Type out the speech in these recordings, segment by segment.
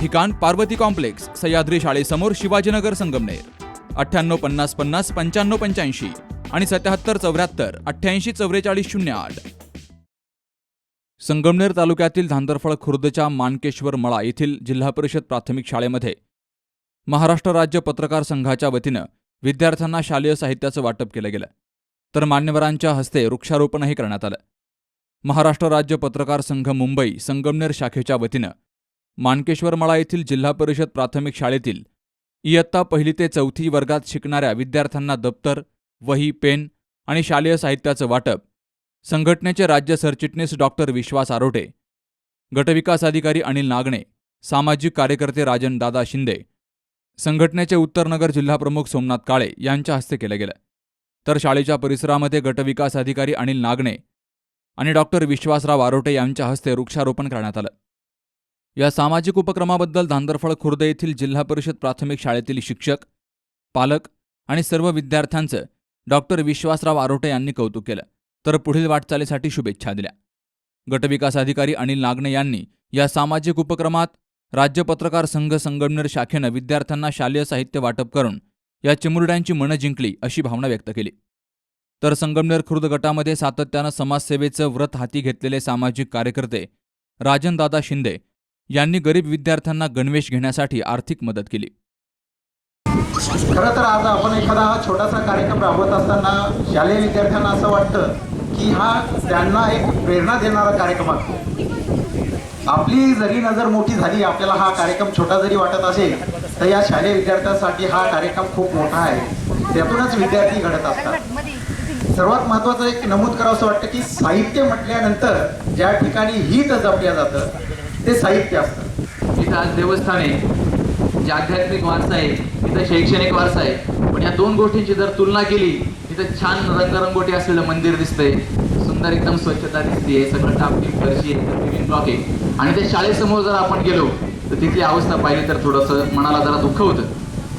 ठिकाण पार्वती कॉम्प्लेक्स सह्याद्री शाळेसमोर शिवाजीनगर संगमनेर. अठ्ठ्याण्णव पन्नास पन्नास पंच्याण्णव पंच्याऐंशी आणि सत्याहत्तर चौऱ्याहत्तर अठ्ठ्याऐंशी चौवेचाळीस शून्य आठ. संगमनेर तालुक्यातील धांदरफळ खुर्दच्या मानकेश्वर मळा येथील जिल्हा परिषद प्राथमिक शाळेमध्ये महाराष्ट्र राज्य पत्रकार संघाच्या वतीनं विद्यार्थ्यांना शालेय साहित्याचं वाटप केलं गेलं. तर मान्यवरांच्या हस्ते वृक्षारोपणही करण्यात आलं. महाराष्ट्र राज्य पत्रकार संघ मुंबई संगमनेर शाखेच्या वतीनं मानकेश्वरमळा येथील जिल्हा परिषद प्राथमिक शाळेतील इयत्ता पहिली ते चौथी वर्गात शिकणाऱ्या विद्यार्थ्यांना दप्तर वही पेन आणि शालेय साहित्याचं वाटप. संघटनेचे राज्य सरचिटणीस डॉक्टर विश्वास आरोटे. गटविकास अधिकारी अनिल नागणे. सामाजिक कार्यकर्ते राजन दादा शिंदे. संघटनेचे उत्तरनगर जिल्हाप्रमुख सोमनाथ काळे यांच्या हस्ते केलं गेलं. तर शाळेच्या परिसरामध्ये गटविकास अधिकारी अनिल नागणे आणि डॉक्टर विश्वासराव आरोटे यांच्या हस्ते वृक्षारोपण करण्यात आलं. या सामाजिक उपक्रमाबद्दल धांदरफळ खुर्द येथील जिल्हा परिषद प्राथमिक शाळेतील शिक्षक पालक आणि सर्व विद्यार्थ्यांचं डॉक्टर विश्वासराव आरोटे यांनी कौतुक केलं. तर पुढील वाटचालीसाठी शुभेच्छा दिल्या. गटविकास अधिकारी अनिल नागणे यांनी या सामाजिक उपक्रमात राज्य पत्रकार संघ संगमनेर शाखेनं विद्यार्थ्यांना शालेय साहित्य वाटप करून या चिमुरड्यांची मनं जिंकली अशी भावना व्यक्त केली. तर संगमनेर खुर्द गटामध्ये सातत्यानं समाजसेवेचं व्रत हाती घेतलेले सामाजिक कार्यकर्ते राजनदादा शिंदे यांनी गरीब विद्यार्थ्यांना गणवेश घेण्यासाठी आर्थिक मदत केली. खरं तर आज आपण एखादा हा छोटासा कार्यक्रम राबवत असताना शालेय विद्यार्थ्यांना असं वाटतं की हा त्यांना एक प्रेरणा देणारा कार्यक्रम असतो. आपली जरी नजर मोठी झाली आपल्याला हा कार्यक्रम छोटा जरी वाटत असेल तर या शालेय विद्यार्थ्यांसाठी हा कार्यक्रम खूप मोठा आहे. त्यातूनच विद्यार्थी घडत असतात. सर्वात महत्त्वाचं एक नमूद करावं असं वाटतं की साहित्य म्हटल्यानंतर ज्या ठिकाणी हित जपल्या जातं ते साहित्य असतं. इथं आज देवस्थान आहे. जे आध्यात्मिक वारसा आहे इथं शैक्षणिक वारसा आहे. पण या दोन गोष्टींची जर तुलना केली इथं छान रंगरंगोटी असलेलं मंदिर दिसतंय. सुंदर एकदम स्वच्छता दिसते सगळं टापटी फरशी आहे ब्लॉक आहे. आणि त्या शाळेसमोर जर आपण गेलो तर तिथली अवस्था पाहिली तर थोडंसं मनाला जरा दुःख होतं.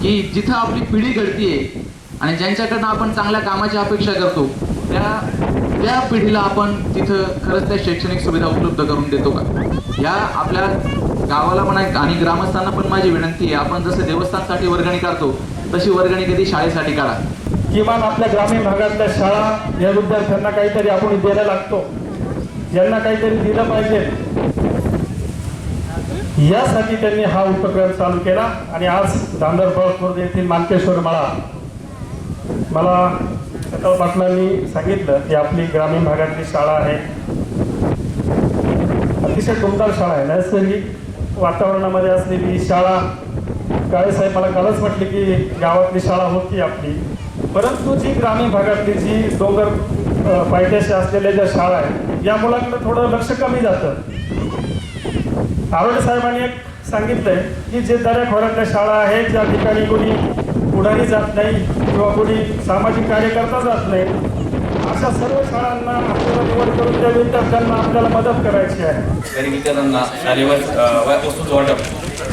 की जिथं आपली पिढी घडतीये आणि ज्यांच्याकडनं आपण चांगल्या कामाची अपेक्षा करतो त्या त्या पिढीला आपण तिथं खरंच त्या शैक्षणिक सुविधा उपलब्ध करून देतो का? या आपल्या गावाला पण आणि ग्रामस्थांना पण माझी विनंती आहे. आपण जसं देवस्थानसाठी वर्गणी काढतो तशी वर्गणी कधी शाळेसाठी काढा. किमान आपल्या ग्रामीण भागातल्या शाळा या विद्यार्थ्यांना काहीतरी आपण द्यायला लागतो. यांना काहीतरी दिलं पाहिजे. यासाठी त्यांनी हा उपक्रम चालू केला. आणि आज दांदरफळ येथील मानकेश्वर मळा. मला सकल पाटलांनी सांगितलं की आपली ग्रामीण भागातली शाळा आहे. अतिशय टुमदार शाळा आहे. नैसर्गिक वातावरणामध्ये असलेली ही शाळा काळे साहेब मला कालच म्हटले की गावातली शाळा होती आपली. परंतु जी ग्रामीण भागातली जी डोंगर पायथ्याशी असलेल्या ज्या शाळा आहेत या मुलांकडे थोडं लक्ष कमी जातं. आरोग्य साहेबांनी एक सांगितलंय की जे दऱ्याखोऱ्यातल्या शाळा आहेत ज्या ठिकाणी कोणी पुढारी जात नाही किंवा कोणी सामाजिक कार्यकर्ता जात नाही अशा सर्व शाळांना आपल्याला निवड करून त्या विद्यार्थ्यांना आपल्याला मदत करायची आहे. गरीब विद्यार्थ्यांना शालेय वस्तूचं वाटप.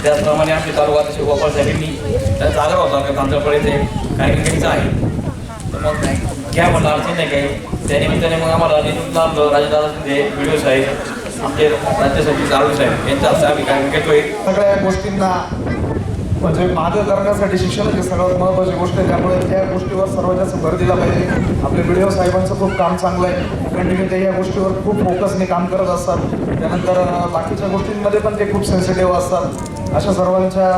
त्याचप्रमाणे आमचे तालुका तसे गोपाळ साहेबांनी त्यांचा आग्रह होता की कार्यक्रम घ्यायचा आहे. तर मग घ्या म्हटलं अडचण नाही काही. त्या निमित्ताने मग आम्हाला निवडून आणलं. राजदादा शिंदे व्हिडिओ साहेब आमचे राज्य सचिव आरोग्य साहेब यांच्या हस्ते आम्ही कार्यक्रम घेतोय. सगळ्या गोष्टींना म्हणजे मागं करण्यासाठी शिक्षण ही सगळ्यात महत्त्वाची गोष्ट आहे. त्यामुळे त्या गोष्टीवर सर्वात जास्त भर दिला पाहिजे. आपले व्हिडिओ साहेबांचं खूप काम चांगलं आहे. कंटिन्यू ते या गोष्टीवर खूप फोकसने काम करत असतात. त्यानंतर बाकीच्या गोष्टींमध्ये पण ते खूप सेन्सिटिव्ह असतात. अशा सर्वांच्या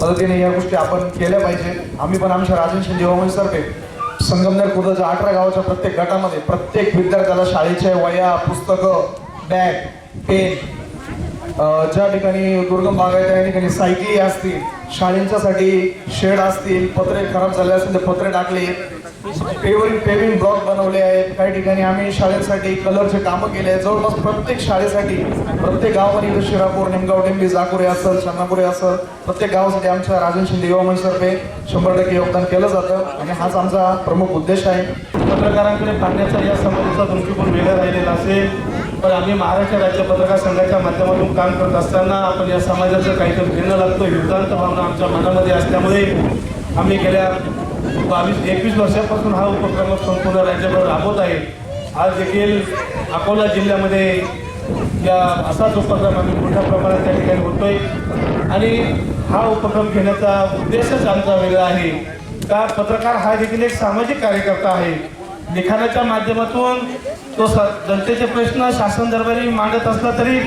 मदतीने या गोष्टी आपण केल्या पाहिजे. आम्ही पण आमच्या राजन शिंदे संगमनेर खुर्दच्या अठरा गावाच्या प्रत्येक गटामध्ये प्रत्येक विद्यार्थ्याला शाळेच्या वया पुस्तकं बॅग पेन ज्या ठिकाणी दुर्गम भाग आहे त्या ठिकाणी सायकली असतील शाळेंच्यासाठी शेड असतील पत्रे खराब झाले असतील ते पत्रे टाकले. पेवरिंग पेविंग ब्लॉक बनवले आहेत. काही ठिकाणी आम्ही शाळेसाठी कलरचे कामं केले आहेत. जवळपास प्रत्येक शाळेसाठी प्रत्येक गावामध्ये इथं शिरापूर निमगाव डेंबी जाकुरे असेल चन्नापुरे असेल प्रत्येक गावासाठी आमच्या राजन शिंदे युवा मंचतर्फे शंभर टक्के योगदान केलं जातं आणि हाच आमचा प्रमुख उद्देश आहे. पत्रकारांकडे पाहण्याचा या समाजाचा दृष्टिकोन वेगळा राहिलेला असेल. पण आम्ही महाराष्ट्र राज्य पत्रकार संघाच्या माध्यमातून काम करत असताना आपण या समाजाचं काहीतरी घेणं लागतो. युद्धांत भावना आमच्या मनामध्ये असल्यामुळे आम्ही गेल्या बावीस एकवीस वर्षापासून हा उपक्रम संपूर्ण राज्यभर राबवत आहे. आज देखील अकोला जिल्ह्यामध्ये या असाच उपक्रम आम्ही मोठ्या प्रमाणात त्या ठिकाणी होतोय. आणि हा उपक्रम घेण्याचा उद्देशच आमचा वेगळा आहे. का? पत्रकार हा देखील एक सामाजिक कार्यकर्ता आहे. लिखाणाच्या माध्यमातून तो स जनतेचे प्रश्न शासन दरबारी मांडत असला तरी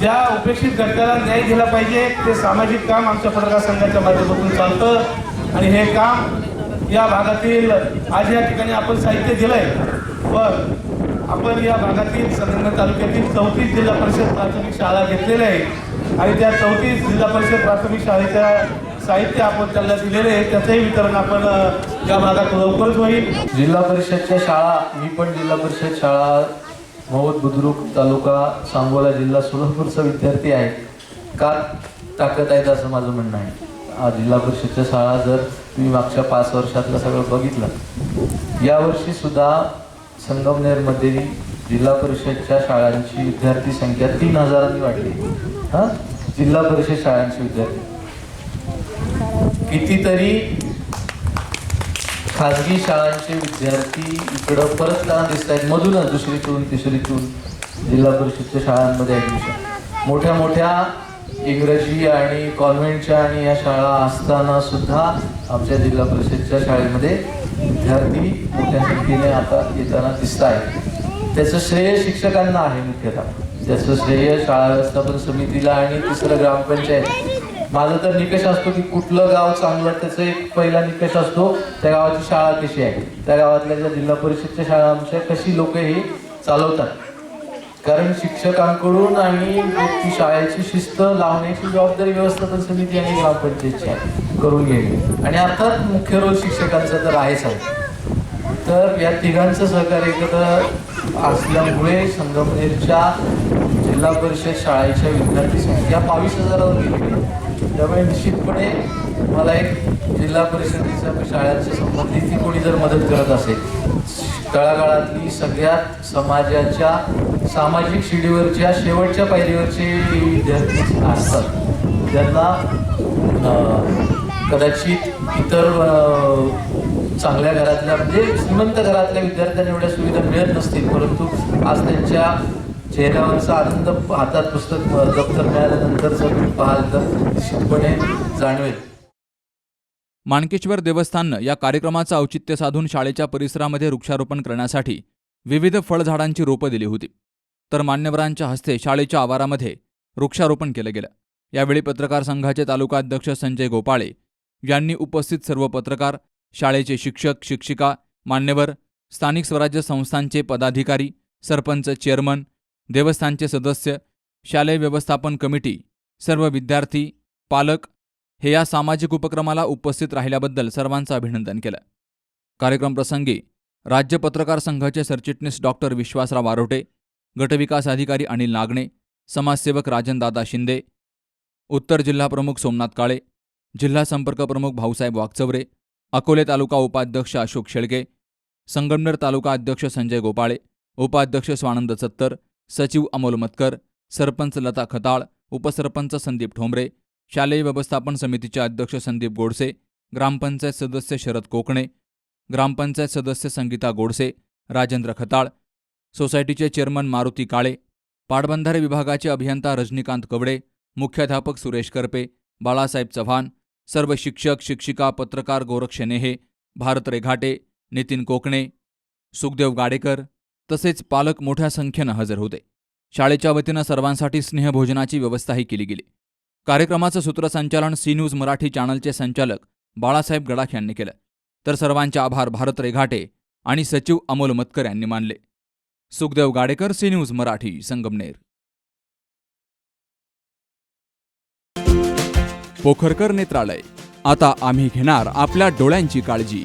ज्या उपेक्षित घटकाला न्याय दिला पाहिजे ते सामाजिक काम आमच्या पत्रकार संघाच्या माध्यमातून चालतं. आणि हे काम या भागातील आज या ठिकाणी आपण साहित्य दिलंय. पण आपण या भागातील संगमनेर तालुक्यातील चौतीस जिल्हा परिषद प्राथमिक शाळा घेतलेल्या आहे आणि त्या चौतीस जिल्हा परिषद प्राथमिक शाळेच्या साहित्य आपण त्यांना दिलेले आहे त्याचंही वितरण आपण या भागात लवकरच होईल. जिल्हा परिषदच्या शाळा मी पण जिल्हा परिषद शाळा मौद बुद्रुक तालुका सांगोला जिल्हा सोलापूरचा विद्यार्थी आहे. का टाकत आहेत असं माझं म्हणणं आहे. जिल्हा परिषदच्या शाळा जर तुम्ही मागच्या पाच वर्षातलं सगळं बघितलं यावर्षी सुद्धा संगमनेरमध्ये जिल्हा परिषदच्या शाळांची विद्यार्थी संख्या तीन हजारांनी वाढली. हां? जिल्हा परिषद शाळांची विद्यार्थी. कितीतरी खाजगी शाळांचे विद्यार्थी इकडं परतताना दिसत आहेत मधूनच दुसरीतून तिसरीतून जिल्हा परिषदच्या शाळांमध्ये ॲडमिशन मोठ्या मोठ्या इंग्रजी आणि कॉन्व्हेंटच्या आणि या शाळा असताना सुद्धा आमच्या जिल्हा परिषदच्या शाळेमध्ये विद्यार्थी मोठ्या संख्येने आता येताना दिसत आहेत त्याचं श्रेय शिक्षकांना आहे मुख्यतः. त्याचं श्रेय शाळा व्यवस्थापन समितीला आणि तिसरं ग्रामपंचायत माझा तर निकष असतो की कुठलं गाव चांगलं त्याचा एक पहिला निकष असतो. त्या गावाची शाळा कशी आहे? त्या गावातल्या ज्या जिल्हा परिषदच्या शाळा आमच्या कशी लोक हे चालवतात. कारण शिक्षकांकडून आणि ती शाळेची शिस्त लावण्याची जबाबदारी व्यवस्थापन समिती आणि ग्रामपंचायतची आहे करून घ्यावी आणि अर्थात मुख्य रोल शिक्षकांचा तर आहेच आहे. तर या तिघांचं सहकार्य एकत्र असल्यामुळे संगमनेरच्या जिल्हा परिषद शाळेच्या विद्यार्थी संख्या बावीस हजारावर गेली. त्यामुळे निश्चितपणे मला एक जिल्हा परिषदेच्या शाळांशी संबंधित कोणी जर मदत करत असेल तळागाळातली सगळ्यात समाजाच्या सामाजिक शिडीवरच्या शेवटच्या पायरीवरचे विद्यार्थी असतात. ज्यांना कदाचित इतर चांगल्या घरातल्या म्हणजे श्रीमंत घरातल्या विद्यार्थ्यांना एवढ्या सुविधा मिळत नसतील परंतु आज त्यांच्या चेहऱ्यावरचा आनंद हातात पुस्तक दप्तर मिळाल्यानंतर जर तुम्ही पाहाल तर निश्चितपणे जाणवेल. माणकेश्वर देवस्थाननं या कार्यक्रमाचं औचित्य साधून शाळेच्या परिसरामध्ये वृक्षारोपण करण्यासाठी विविध फळझाडांची रोपं दिली होती. तर मान्यवरांच्या हस्ते शाळेच्या आवारामध्ये वृक्षारोपण केलं गेलं. यावेळी पत्रकार संघाचे तालुका अध्यक्ष संजय गोपाळे यांनी उपस्थित सर्व पत्रकार शाळेचे शिक्षक शिक्षिका मान्यवर स्थानिक स्वराज्य संस्थांचे पदाधिकारी सरपंच चेअरमन देवस्थानचे सदस्य शालेय व्यवस्थापन कमिटी सर्व विद्यार्थी पालक हे या सामाजिक उपक्रमाला उपस्थित राहिल्याबद्दल सर्वांचं अभिनंदन केलं. कार्यक्रमप्रसंगी राज्य पत्रकार संघाचे सरचिटणीस डॉक्टर विश्वासराव आरोटे गटविकास अधिकारी अनिल नागणे समाजसेवक राजनदादा शिंदे उत्तर जिल्हा प्रमुख सोमनाथ काळे जिल्हा संपर्क प्रमुख भाऊसाहेब वागचवरे अकोले तालुका उपाध्यक्ष अशोक शेळके संगमनेर तालुका अध्यक्ष संजय गोपाळे उपाध्यक्ष स्वानंद सत्तर सचिव अमोल मतकर सरपंच लता खताळ उपसरपंच संदीप ठोंबरे शालेय व्यवस्थापन समितीचे अध्यक्ष संदीप गोडसे ग्रामपंचायत सदस्य शरद कोकणे ग्रामपंचायत सदस्य संगीता गोडसे राजेंद्र खताळ सोसायटीचे चेअरमन मारुती काळे पाटबंधारे विभागाचे अभियंता रजनीकांत कवडे मुख्याध्यापक सुरेश करपे बाळासाहेब चव्हाण सर्व शिक्षक शिक्षिका पत्रकार गोरक्ष नेहे भारत रेघाटे नितीन कोकणे सुखदेव गाडेकर तसेच पालक मोठ्या संख्येनं हजर होते. शाळेच्या वतीनं सर्वांसाठी स्नेहभोजनाची व्यवस्थाही केली गेली. कार्यक्रमाचं सूत्रसंचालन सी न्यूज मराठी चॅनलचे संचालक बाळासाहेब गडाख यांनी केलं. तर सर्वांचे आभार भारत रेघाटे आणि सचिव अमोल मतकर यांनी मानले. Sukhdev Gadekar C news Marathi Sangamner. Pokharkar नेत्रालय. आता आम्ही घेणार आपल्या डोळ्यांची काळजी.